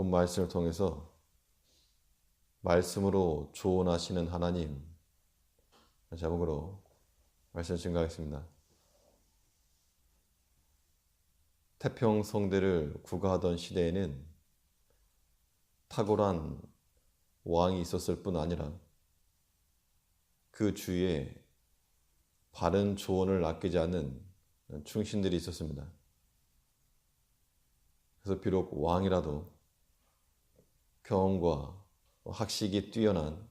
본 말씀을 통해서 말씀으로 조언하시는 하나님 제목으로 말씀 증가하겠습니다. 태평 성대를 구가하던 시대에는 탁월한 왕이 있었을 뿐 아니라 그 주위에 바른 조언을 아끼지 않는 충신들이 있었습니다. 그래서 비록 왕이라도 경험과 학식이 뛰어난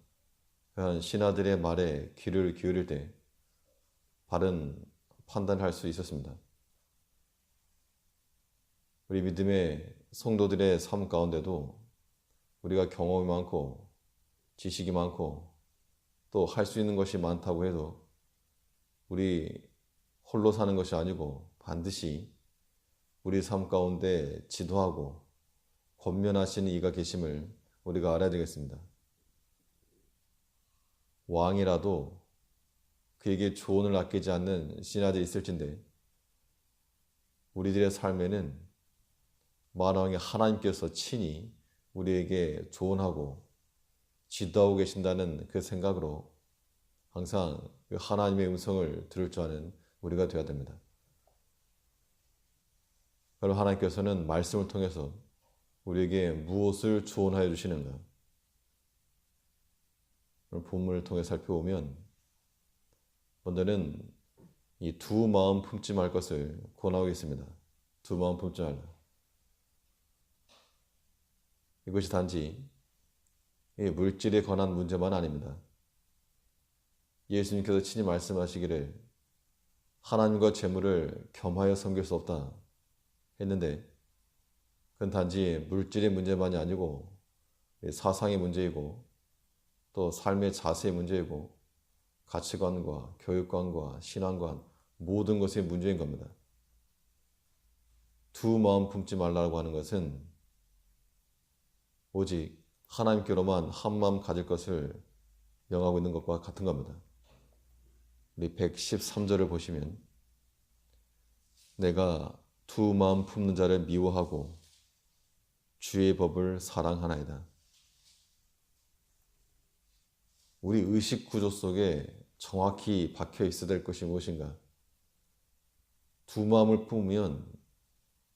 그런 신하들의 말에 귀를 기울일 때 바른 판단을 할수 있었습니다. 우리 믿음의 성도들의 삶 가운데도 우리가 경험이 많고 지식이 많고 또 할 수 있는 것이 많다고 해도 우리 홀로 사는 것이 아니고 반드시 우리 삶 가운데 지도하고 권면하시는 이가 계심을 우리가 알아야 되겠습니다. 왕이라도 그에게 조언을 아끼지 않는 신하들이 있을진데 우리들의 삶에는 만왕의 하나님께서 친히 우리에게 조언하고 지도하고 계신다는 그 생각으로 항상 그 하나님의 음성을 들을 줄 아는 우리가 되어야 됩니다. 그럼 하나님께서는 말씀을 통해서 우리에게 무엇을 조언하여 주시는가? 본문을 통해 살펴보면 먼저는 이 두 마음 품지 말 것을 권하고 있습니다. 두 마음 품지 말라. 이것이 단지 물질에 관한 문제만 아닙니다. 예수님께서 친히 말씀하시기를 하나님과 재물을 겸하여 섬길 수 없다 했는데 그건 단지 물질의 문제만이 아니고 사상의 문제이고 또 삶의 자세의 문제이고 가치관과 교육관과 신앙관 모든 것의 문제인 겁니다. 두 마음 품지 말라고 하는 것은 오직 하나님께로만 한 마음 가질 것을 명하고 있는 것과 같은 겁니다. 우리 113절을 보시면 내가 두 마음 품는 자를 미워하고 주의 법을 사랑하나이다. 우리 의식 구조 속에 정확히 박혀 있어야 될 것이 무엇인가? 두 마음을 품으면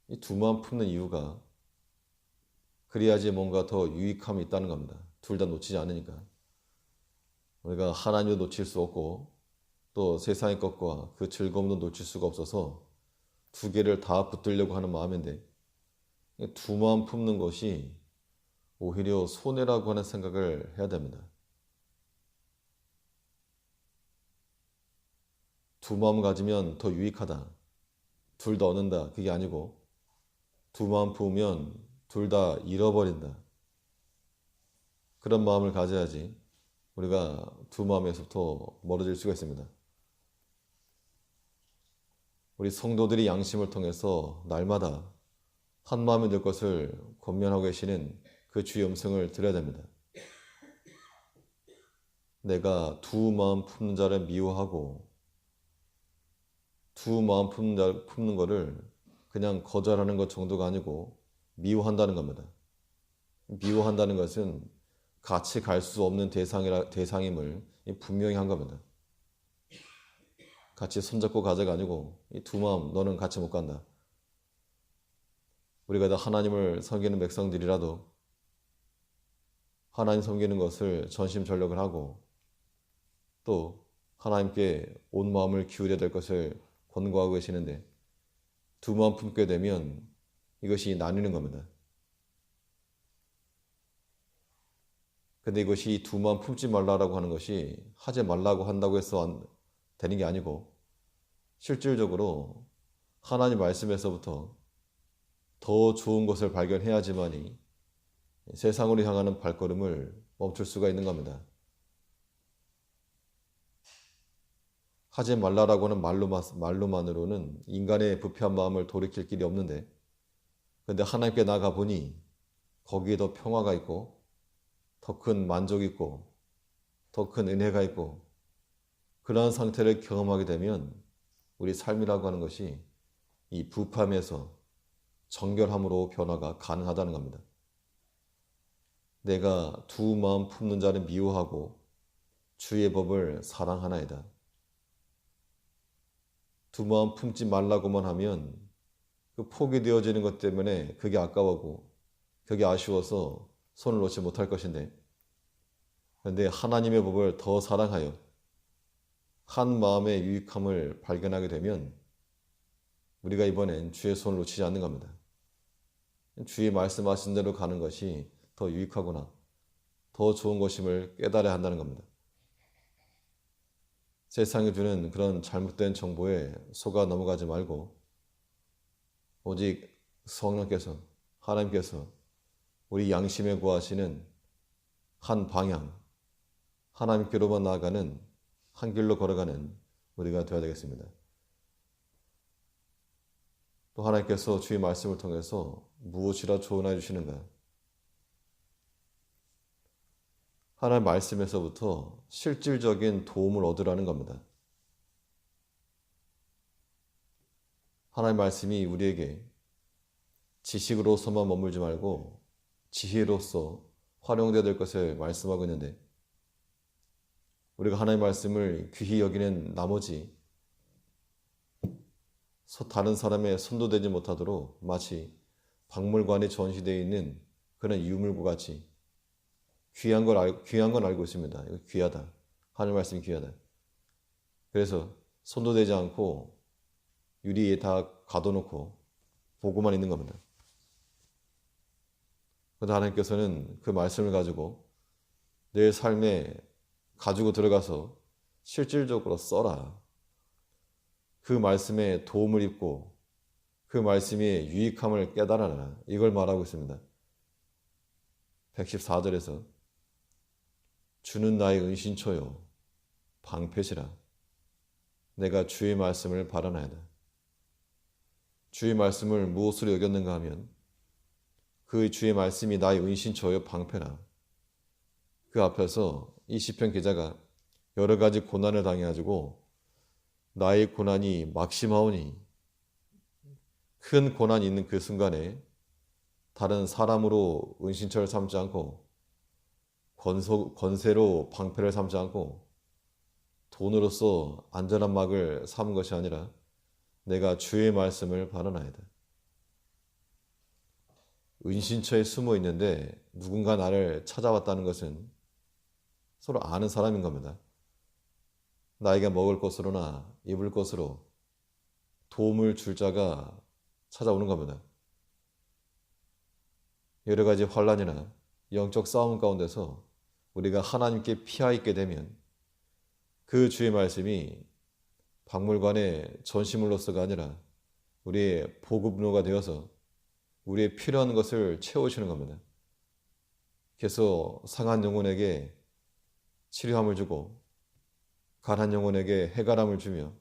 이 두 마음 품는 이유가 그래야지 뭔가 더 유익함이 있다는 겁니다. 둘 다 놓치지 않으니까. 우리가 하나님도 놓칠 수 없고 또 세상의 것과 그 즐거움도 놓칠 수가 없어서 두 개를 다 붙들려고 하는 마음인데 두 마음 품는 것이 오히려 손해라고 하는 생각을 해야 됩니다. 두 마음 가지면 더 유익하다. 둘 다 얻는다. 그게 아니고 두 마음 품으면 둘 다 잃어버린다. 그런 마음을 가져야지 우리가 두 마음에서부터 멀어질 수가 있습니다. 우리 성도들이 양심을 통해서 날마다 한 마음이 될 것을 권면하고 계시는 그 주의 음성을 들어야 됩니다. 내가 두 마음 품는 자를 미워하고 두 마음 품는, 자, 품는 거를 그냥 거절하는 것 정도가 아니고 미워한다는 겁니다. 미워한다는 것은 같이 갈 수 없는 대상이라, 대상임을 분명히 한 겁니다. 같이 손잡고 가자가 아니고 이 두 마음 너는 같이 못 간다. 우리가 다 하나님을 섬기는 백성들이라도 하나님 섬기는 것을 전심전력을 하고 또 하나님께 온 마음을 기울여야 될 것을 권고하고 계시는데 두 마음 품게 되면 이것이 나뉘는 겁니다. 근데 이것이 두 마음 품지 말라라고 하는 것이 하지 말라고 한다고 해서 되는 게 아니고 실질적으로 하나님 말씀에서부터 더 좋은 것을 발견해야지만이 세상으로 향하는 발걸음을 멈출 수가 있는 겁니다. 하지 말라라고는 말로만, 말로만으로는 인간의 부패한 마음을 돌이킬 길이 없는데, 근데 하나님께 나가 보니 거기에 더 평화가 있고, 더 큰 만족이 있고, 더 큰 은혜가 있고, 그러한 상태를 경험하게 되면 우리 삶이라고 하는 것이 이 부패함에서 정결함으로 변화가 가능하다는 겁니다. 내가 두 마음 품는 자를 미워하고 주의 법을 사랑하나이다. 두 마음 품지 말라고만 하면 그 포기되어지는 것 때문에 그게 아까워고 그게 아쉬워서 손을 놓지 못할 것인데 그런데 하나님의 법을 더 사랑하여 한 마음의 유익함을 발견하게 되면 우리가 이번엔 주의 손을 놓치지 않는 겁니다. 주의 말씀하신 대로 가는 것이 더 유익하구나, 더 좋은 것임을 깨달아야 한다는 겁니다. 세상이 주는 그런 잘못된 정보에 속아 넘어가지 말고 오직 성령께서 하나님께서 우리 양심에 구하시는 한 방향, 하나님께로만 나아가는 한 길로 걸어가는 우리가 되어야 되겠습니다. 또 하나님께서 주의 말씀을 통해서 무엇이라 조언해 주시는가? 하나님 말씀에서부터 실질적인 도움을 얻으라는 겁니다. 하나님 말씀이 우리에게 지식으로서만 머물지 말고 지혜로서 활용되어야 될 것을 말씀하고 있는데 우리가 하나님 말씀을 귀히 여기는 나머지 다른 사람의 선도되지 못하도록 마치 박물관에 전시되어 있는 그런 유물과 같이 귀한 걸 알, 귀한 건 알고 있습니다. 이거 귀하다. 하늘 말씀이 귀하다. 그래서 선도되지 않고 유리에 다 가둬놓고 보고만 있는 겁니다. 그런데 하나님께서는 그 말씀을 가지고 내 삶에 가지고 들어가서 실질적으로 써라. 그 말씀에 도움을 입고 그 말씀의 유익함을 깨달아라. 이걸 말하고 있습니다. 114절에서 주는 나의 은신처요 방패시라 내가 주의 말씀을 바라나이다. 주의 말씀을 무엇으로 여겼는가 하면 그 주의 말씀이 나의 은신처요 방패라. 그 앞에서 이 시편 기자가 여러 가지 고난을 당해 가지고 나의 고난이 막심하오니 큰 고난이 있는 그 순간에 다른 사람으로 은신처를 삼지 않고 권소, 권세로 방패를 삼지 않고 돈으로서 안전한 막을 삼은 것이 아니라 내가 주의 말씀을 바라나이다. 은신처에 숨어 있는데 누군가 나를 찾아왔다는 것은 서로 아는 사람인 겁니다. 나에게 먹을 것으로나 입을 것으로 도움을 줄 자가 찾아오는 겁니다. 여러 가지 환란이나 영적 싸움 가운데서 우리가 하나님께 피하 있게 되면 그 주의 말씀이 박물관의 전시물로서가 아니라 우리의 보급로가 되어서 우리의 필요한 것을 채우시는 겁니다. 그래서 상한 영혼에게 치료함을 주고 가난 영혼에게 해가람을 주며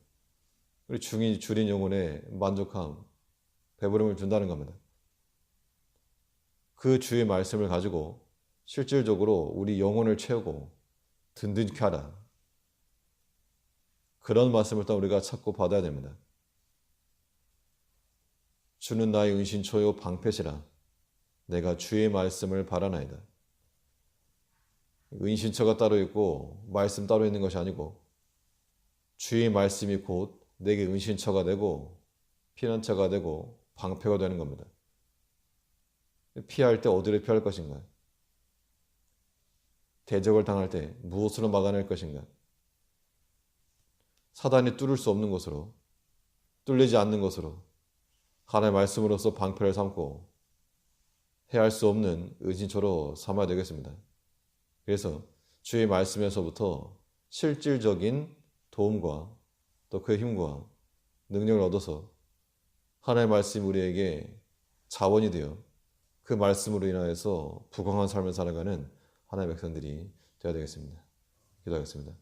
우리 중이 줄인 영혼에 만족함, 배부름을 준다는 겁니다. 그 주의 말씀을 가지고 실질적으로 우리 영혼을 채우고 든든케 하라. 그런 말씀을 또 우리가 찾고 받아야 됩니다. 주는 나의 은신초요 방패시라. 내가 주의 말씀을 바라나이다. 은신처가 따로 있고 말씀 따로 있는 것이 아니고 주의 말씀이 곧 내게 은신처가 되고 피난처가 되고 방패가 되는 겁니다. 피할 때 어디를 피할 것인가? 대적을 당할 때 무엇으로 막아낼 것인가? 사단이 뚫을 수 없는 것으로, 뚫리지 않는 것으로, 하나님의 말씀으로서 방패를 삼고 해할 수 없는 의진처로 삼아야 되겠습니다. 그래서 주의 말씀에서부터 실질적인 도움과 또그 힘과 능력을 얻어서 하나님의 말씀이 우리에게 자원이 되어 그 말씀으로 인하여서 부강한 삶을 살아가는 하나님의 백성들이 되어야 되겠습니다. 기도하겠습니다.